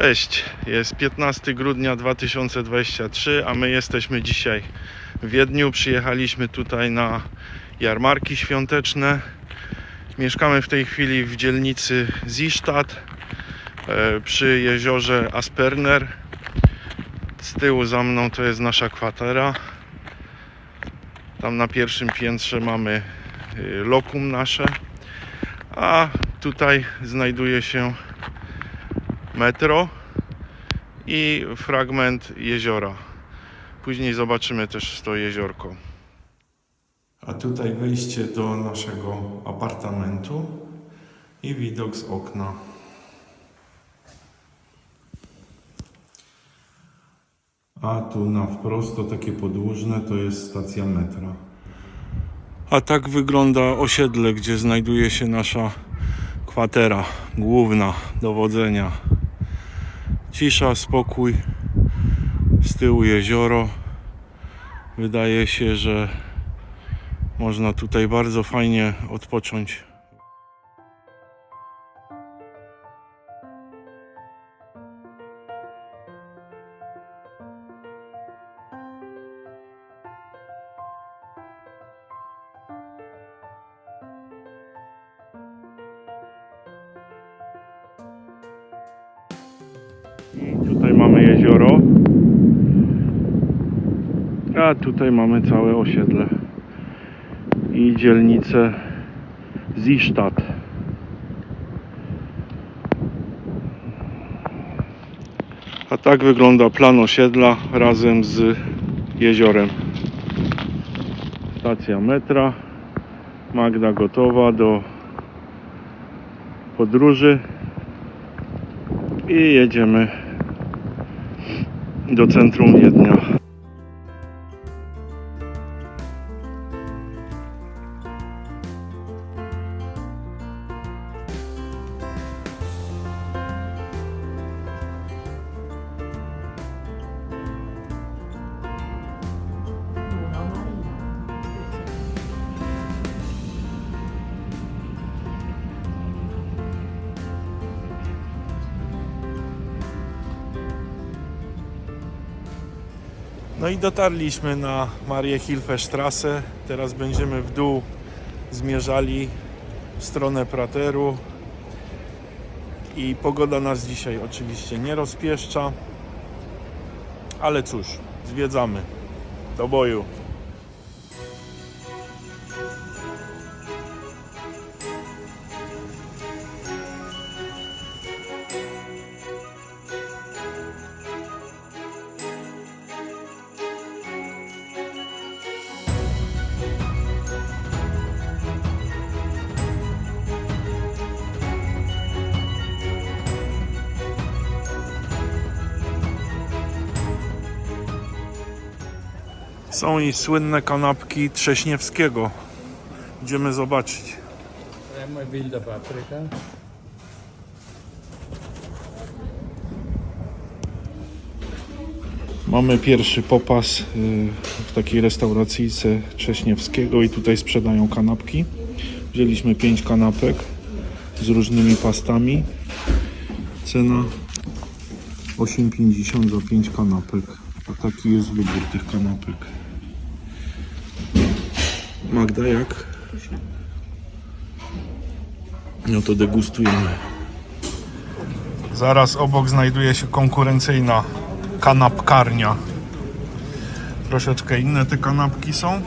Cześć, jest 15 grudnia 2023, a my jesteśmy dzisiaj w Wiedniu. Przyjechaliśmy tutaj na jarmarki świąteczne. Mieszkamy w tej chwili w dzielnicy Zisztat e, przy jeziorze Asperner. Z tyłu za mną to jest nasza kwatera. Tam na pierwszym piętrze mamy y, lokum nasze, a tutaj znajduje się metro i fragment jeziora. Później zobaczymy też to jeziorko. A tutaj wejście do naszego apartamentu i widok z okna. A tu na wprost to takie podłużne to jest stacja metra. A tak wygląda osiedle, gdzie znajduje się nasza kwatera główna dowodzenia. Cisza, spokój, z tyłu jezioro. Wydaje się, że można tutaj bardzo fajnie odpocząć. A tutaj mamy całe osiedle. I dzielnicę Zisztat. A tak wygląda plan osiedla razem z jeziorem. Stacja metra. Magda gotowa do podróży i jedziemy do centrum Wiednia. No i dotarliśmy na Marię Hilfestrasse. Teraz będziemy w dół zmierzali w stronę Prateru. I pogoda nas dzisiaj oczywiście nie rozpieszcza. Ale cóż, zwiedzamy. Do boju. Są i słynne kanapki Trześniewskiego. Idziemy zobaczyć. Mamy pierwszy popas y, w takiej restauracyjce Trześniewskiego i tutaj sprzedają kanapki. Wzięliśmy 5 kanapek z różnymi pastami. Cena 8,50 za 5 kanapek. A taki jest wybór tych kanapek. Magda, jak? No to degustujemy. Zaraz obok znajduje się konkurencyjna kanapkarnia. Troszeczkę inne te kanapki są,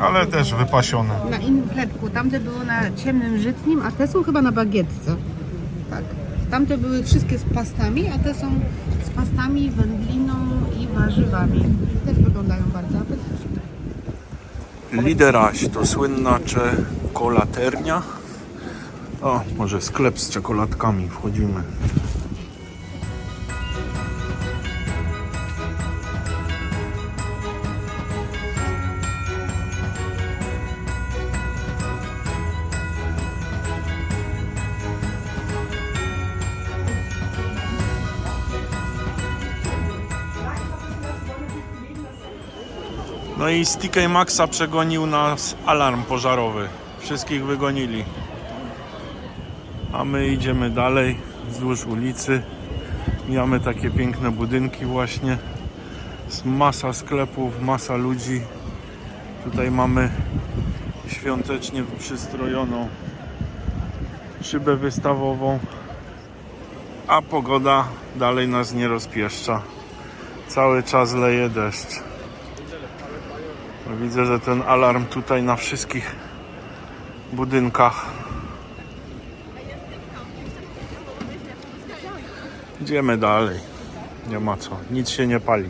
ale też wypasione. Na innym chlebku. Tamte były na ciemnym żytnim, a te są chyba na bagietce. Tak. Tamte były wszystkie z pastami, a te są z pastami, wędliną i warzywami. Też wyglądają bardzo apetycznie. Lideraś to słynna czekolaternia. O, może sklep z czekoladkami. Wchodzimy. No i z TK Maxa przegonił nas alarm pożarowy. Wszystkich wygonili. A my idziemy dalej wzdłuż ulicy. Mijamy takie piękne budynki właśnie. Jest masa sklepów, masa ludzi. Tutaj mamy świątecznie przystrojoną szybę wystawową, a pogoda dalej nas nie rozpieszcza. Cały czas leje deszcz. Widzę, że ten alarm tutaj na wszystkich budynkach. Idziemy dalej. Nie ma co. Nic się nie pali.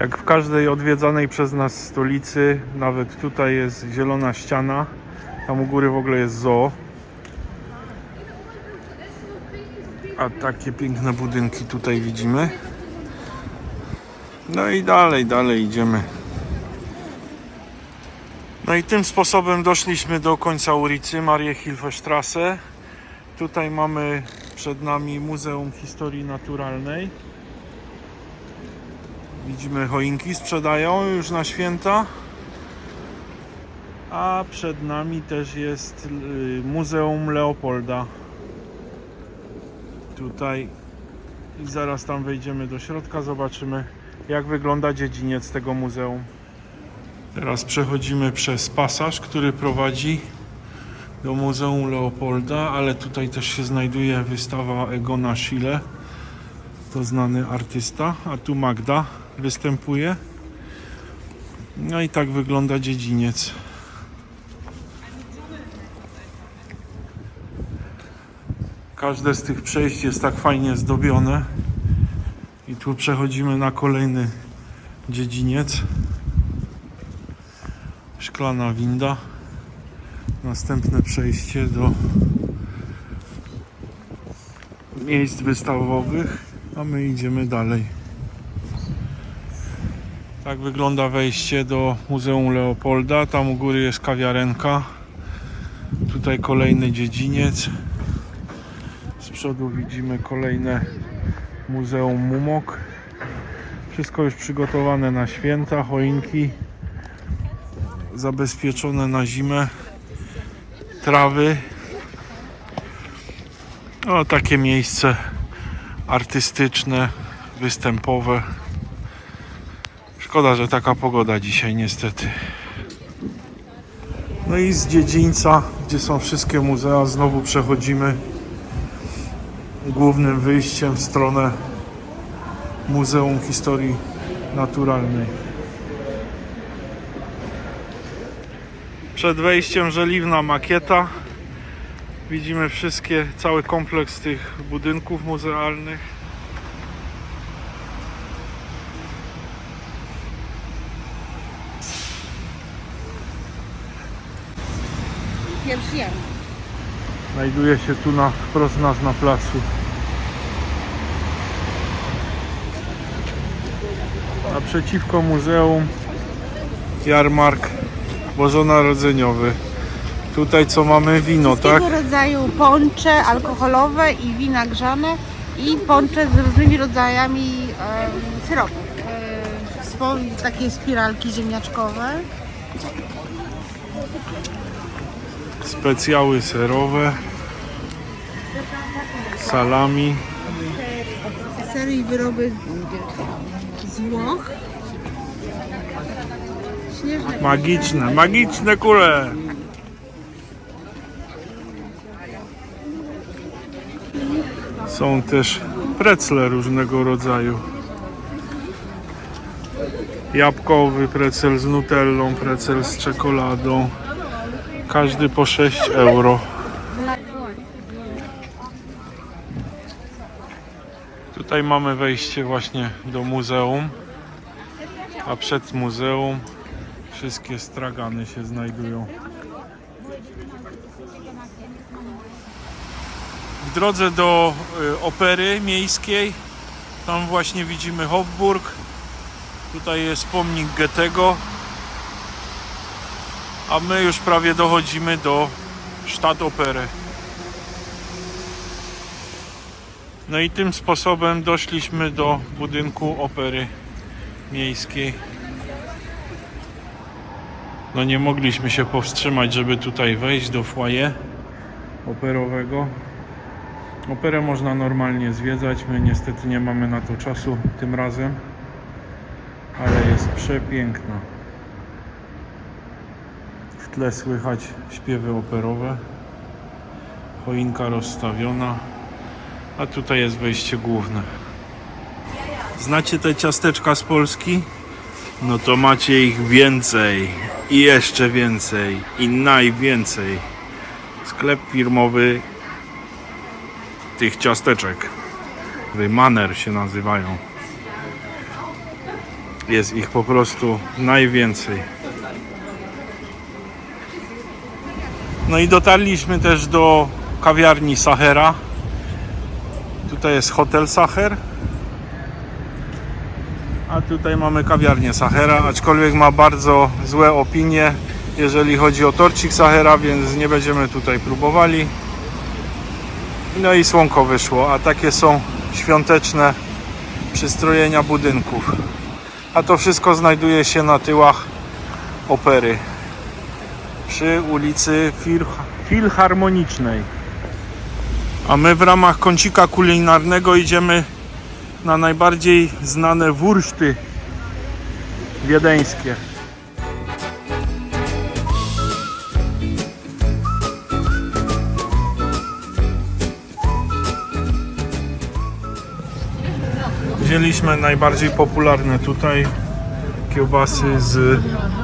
Jak w każdej odwiedzanej przez nas stolicy, nawet tutaj jest zielona ściana. Tam u góry w ogóle jest zoo. A takie piękne budynki tutaj widzimy. No i dalej, dalej idziemy. No i tym sposobem doszliśmy do końca ulicy Marie Hilfestrasse. Tutaj mamy przed nami Muzeum Historii Naturalnej. Widzimy choinki sprzedają już na święta. A przed nami też jest y, Muzeum Leopolda. Tutaj i zaraz tam wejdziemy do środka, zobaczymy jak wygląda dziedziniec tego muzeum. Teraz przechodzimy przez pasaż, który prowadzi do Muzeum Leopolda, ale tutaj też się znajduje wystawa Egona Schiele. To znany artysta, a tu Magda występuje. No i tak wygląda dziedziniec. Każde z tych przejść jest tak fajnie zdobione. I tu przechodzimy na kolejny dziedziniec. Szklana winda. Następne przejście do miejsc wystawowych, a my idziemy dalej. Tak wygląda wejście do Muzeum Leopolda. Tam u góry jest kawiarenka. Tutaj kolejny dziedziniec. Z przodu widzimy kolejne Muzeum Mumok. Wszystko już przygotowane na święta, choinki zabezpieczone na zimę, trawy. O, takie miejsce artystyczne, występowe. Szkoda, że taka pogoda dzisiaj niestety. No i z dziedzińca, gdzie są wszystkie muzea, znowu przechodzimy głównym wyjściem w stronę Muzeum Historii Naturalnej. Przed wejściem żeliwna makieta. Widzimy wszystkie, cały kompleks tych budynków muzealnych. Pierwszy jarmark. Znajduje się tu na, wprost nas na placu. Naprzeciwko muzeum jarmark bożonarodzeniowy. Tutaj co mamy wino, tak? Rodzaju poncze alkoholowe i wina grzane i poncze z różnymi rodzajami em, syropów. E, spo, takie spiralki ziemniaczkowe. Specjały serowe. Salami. Sery i wyroby z Włoch. Śnieżne Magiczne, magiczne kule. Są też precle różnego rodzaju. Jabłkowy precel z nutellą, precel z czekoladą. Każdy po 6 euro. Tutaj mamy wejście właśnie do muzeum. A przed muzeum wszystkie stragany się znajdują. W drodze do y, opery miejskiej, tam właśnie widzimy Hofburg. Tutaj jest pomnik Goethego. A my już prawie dochodzimy do Stadtopery. No i tym sposobem doszliśmy do budynku opery miejskiej. No nie mogliśmy się powstrzymać, żeby tutaj wejść do foyer operowego. Operę można normalnie zwiedzać. My niestety nie mamy na to czasu tym razem, ale jest przepiękna. W tle słychać śpiewy operowe. Choinka rozstawiona, a tutaj jest wejście główne. Znacie te ciasteczka z Polski? No to macie ich więcej i jeszcze więcej i najwięcej. Sklep firmowy tych ciasteczek. Maner się nazywają. Jest ich po prostu najwięcej. No i dotarliśmy też do kawiarni Sahera. Tutaj jest hotel Sacher. A tutaj mamy kawiarnię Sahera, aczkolwiek ma bardzo złe opinie, jeżeli chodzi o torcik Sahera, więc nie będziemy tutaj próbowali. No i słonko wyszło, a takie są świąteczne przystrojenia budynków. A to wszystko znajduje się na tyłach opery przy ulicy Fil- Filharmonicznej. A my w ramach kącika kulinarnego idziemy na najbardziej znane wurszty wiedeńskie. Wzięliśmy najbardziej popularne tutaj kiełbasy z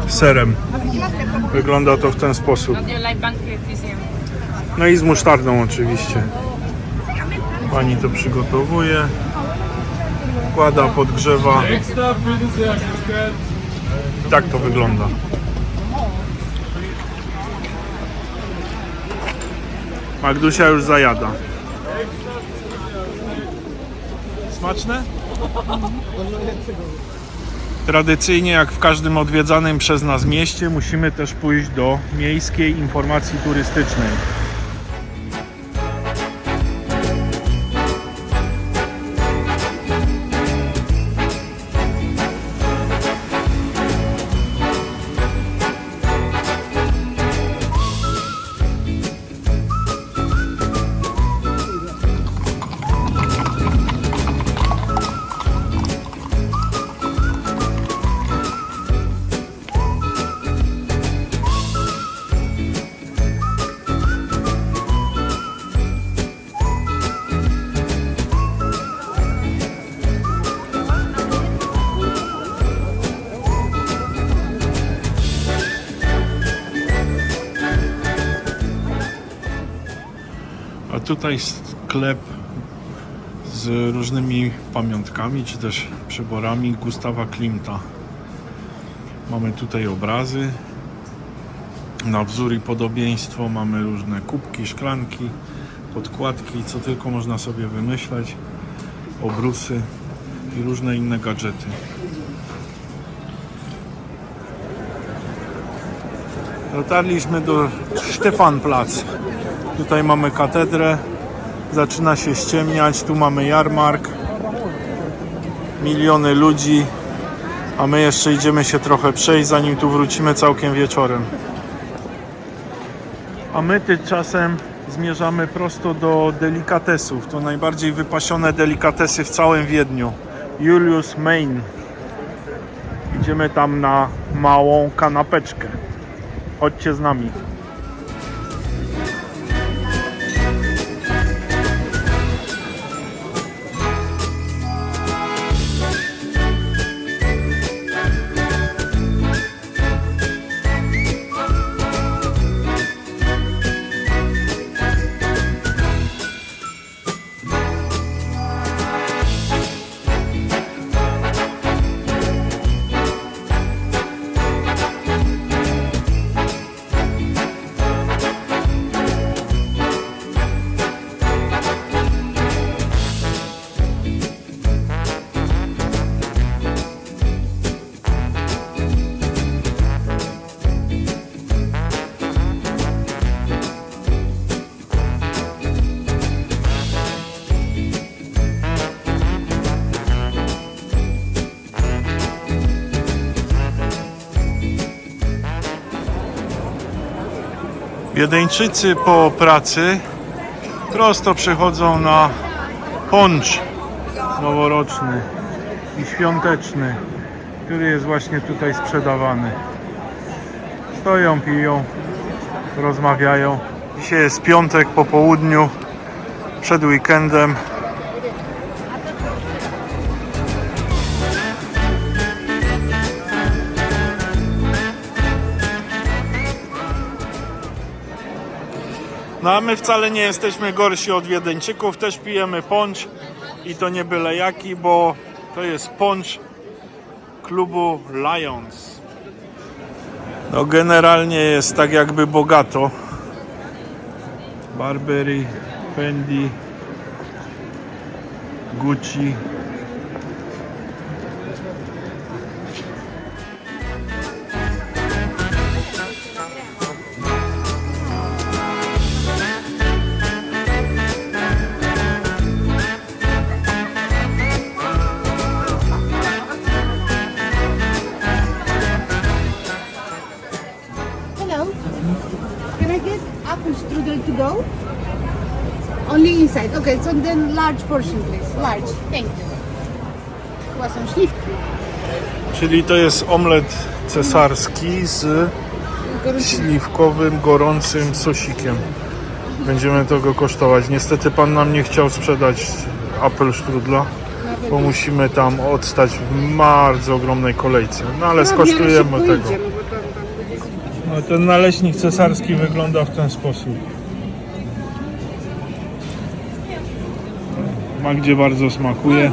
serem. Wygląda to w ten sposób. No i z musztardą oczywiście. Pani to przygotowuje. Wkłada, podgrzewa. Tak to wygląda. Magdusia już zajada. Smaczne? Tradycyjnie, jak w każdym odwiedzanym przez nas mieście, musimy też pójść do miejskiej informacji turystycznej. Tutaj sklep z różnymi pamiątkami, czy też przyborami Gustawa Klimta. Mamy tutaj obrazy na wzór i podobieństwo. Mamy różne kubki, szklanki, podkładki, co tylko można sobie wymyśleć, obrusy i różne inne gadżety. Dotarliśmy do Stefanplatz. Tutaj mamy katedrę. Zaczyna się ściemniać. Tu mamy jarmark. Miliony ludzi. A my jeszcze idziemy się trochę przejść, zanim tu wrócimy całkiem wieczorem. A my tymczasem zmierzamy prosto do delikatesów. To najbardziej wypasione delikatesy w całym Wiedniu. Julius Main. Idziemy tam na małą kanapeczkę. Chodźcie z nami. Wiedeńczycy po pracy prosto przechodzą na poncz noworoczny i świąteczny, który jest właśnie tutaj sprzedawany. Stoją, piją, rozmawiają. Dzisiaj jest piątek po południu, przed weekendem. No a my wcale nie jesteśmy gorsi od Wiedeńczyków, też pijemy poncz i to nie byle jaki, bo to jest poncz klubu Lions. No generalnie jest tak jakby bogato. Burberry, Fendi, Gucci. Go? Only inside. Okay, so then large portion, please. Large. Thank you. Chyba są śliwki. Czyli to jest omlet cesarski z śliwkowym, gorącym sosikiem. Będziemy tego kosztować. Niestety pan nam nie chciał sprzedać apel strudla, bo musimy tam odstać w bardzo ogromnej kolejce. No ale skosztujemy tego. No, ten naleśnik cesarski wygląda w ten sposób. Magdzie bardzo smakuje.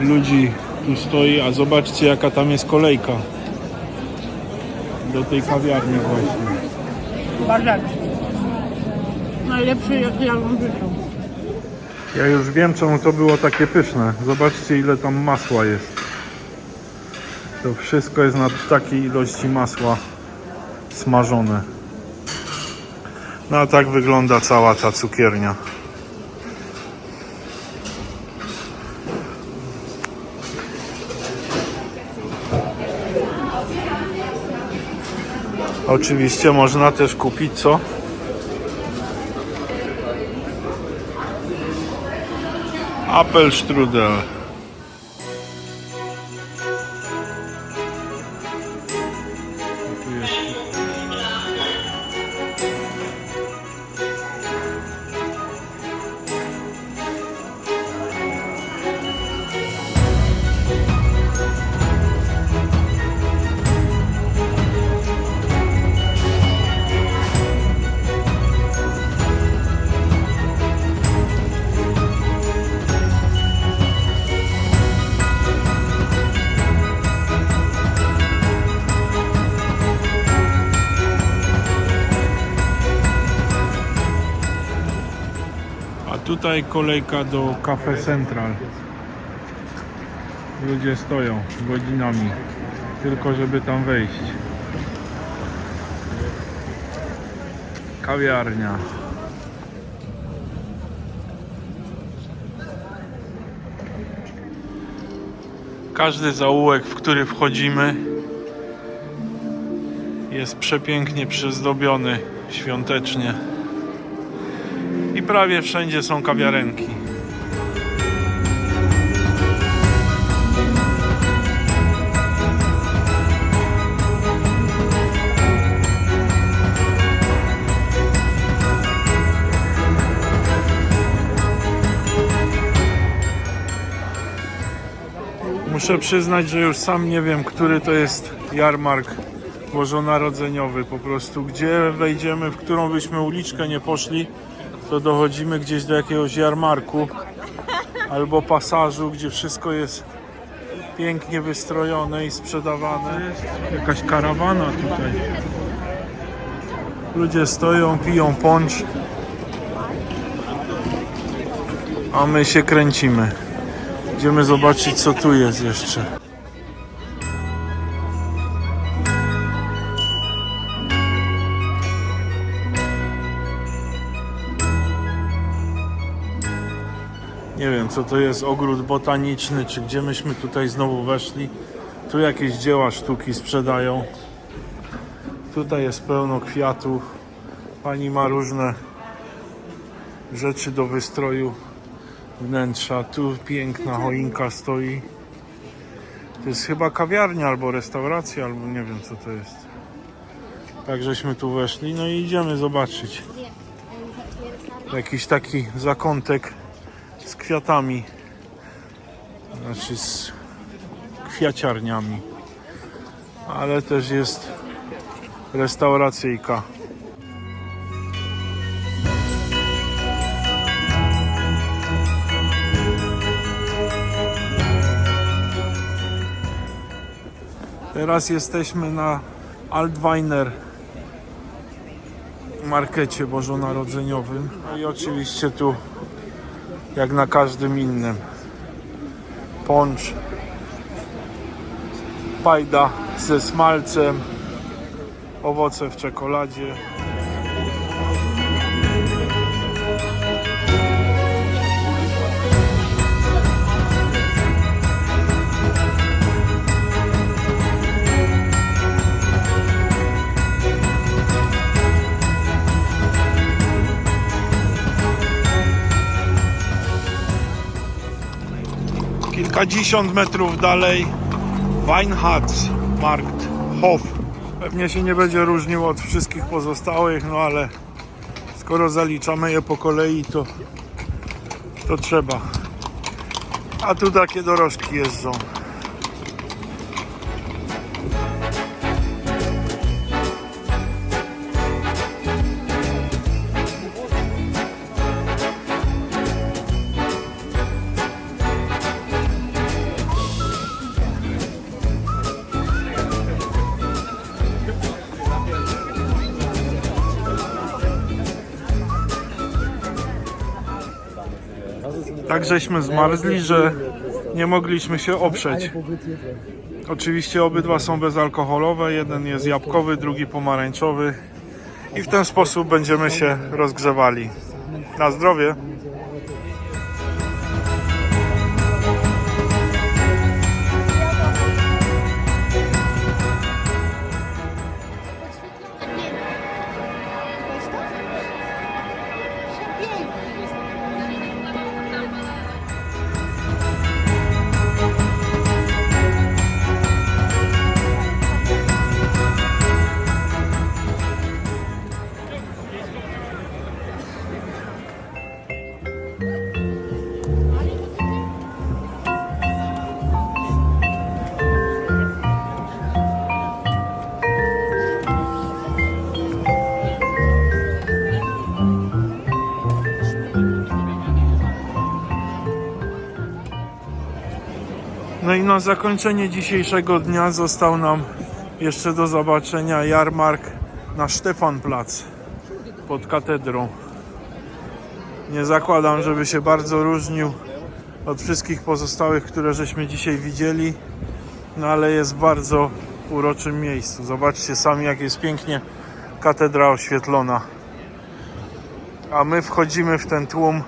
Ludzi tu stoi, a zobaczcie jaka tam jest kolejka. Do tej kawiarni właśnie. Bardzo. Najlepszy jaki ja mam życiu. Ja już wiem czemu to było takie pyszne. Zobaczcie ile tam masła jest. To wszystko jest na takiej ilości masła smażone. No a tak wygląda cała ta cukiernia. Oczywiście można też kupić co? Apelstrudel. Tu tutaj kolejka do Cafe Central. Ludzie stoją godzinami, tylko żeby tam wejść. Kawiarnia. Każdy zaułek, w który wchodzimy, jest przepięknie przyzdobiony świątecznie prawie wszędzie są kawiarenki. Muszę przyznać, że już sam nie wiem, który to jest jarmark bożonarodzeniowy. Po prostu gdzie wejdziemy, w którą byśmy uliczkę nie poszli, to dochodzimy gdzieś do jakiegoś jarmarku albo pasażu, gdzie wszystko jest pięknie wystrojone i sprzedawane. Jest jakaś karawana tutaj. Ludzie stoją, piją poncz, a my się kręcimy. Idziemy zobaczyć, co tu jest jeszcze. Co to jest ogród botaniczny, czy gdzie myśmy tutaj znowu weszli. Tu jakieś dzieła sztuki sprzedają. Tutaj jest pełno kwiatów. Pani ma różne rzeczy do wystroju wnętrza. Tu piękna choinka stoi. To jest chyba kawiarnia albo restauracja, albo nie wiem co to jest. Tak żeśmy tu weszli, no i idziemy zobaczyć. Jakiś taki zakątek kwiatami. Znaczy z kwiaciarniami. Ale też jest restauracyjka. Teraz jesteśmy na Altweiner markecie bożonarodzeniowym. No i oczywiście tu, jak na każdym innym, poncz, pajda ze smalcem, owoce w czekoladzie. Kilkadziesiąt metrów dalej Weinhardsmarkt Hof. Pewnie się nie będzie różnił od wszystkich pozostałych, no ale skoro zaliczamy je po kolei, to, to trzeba. A tu takie dorożki jeżdżą. Tak żeśmy zmarzli, że nie mogliśmy się oprzeć. Oczywiście obydwa są bezalkoholowe, jeden jest jabłkowy, drugi pomarańczowy i w ten sposób będziemy się rozgrzewali. Na zdrowie! Na zakończenie dzisiejszego dnia został nam jeszcze do zobaczenia jarmark na Stefanplatz pod katedrą. Nie zakładam, żeby się bardzo różnił od wszystkich pozostałych, które żeśmy dzisiaj widzieli, no ale jest bardzo uroczym miejscu. Zobaczcie sami, jak jest pięknie katedra oświetlona. A my wchodzimy w ten tłum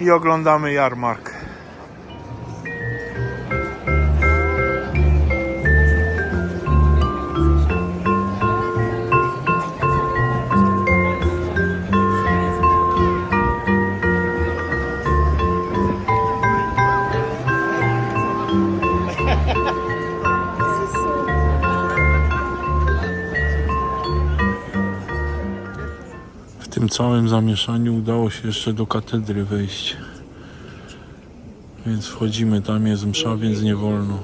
i oglądamy jarmark. Całym zamieszaniu udało się jeszcze do katedry wejść. Więc wchodzimy, tam jest msza, więc nie wolno.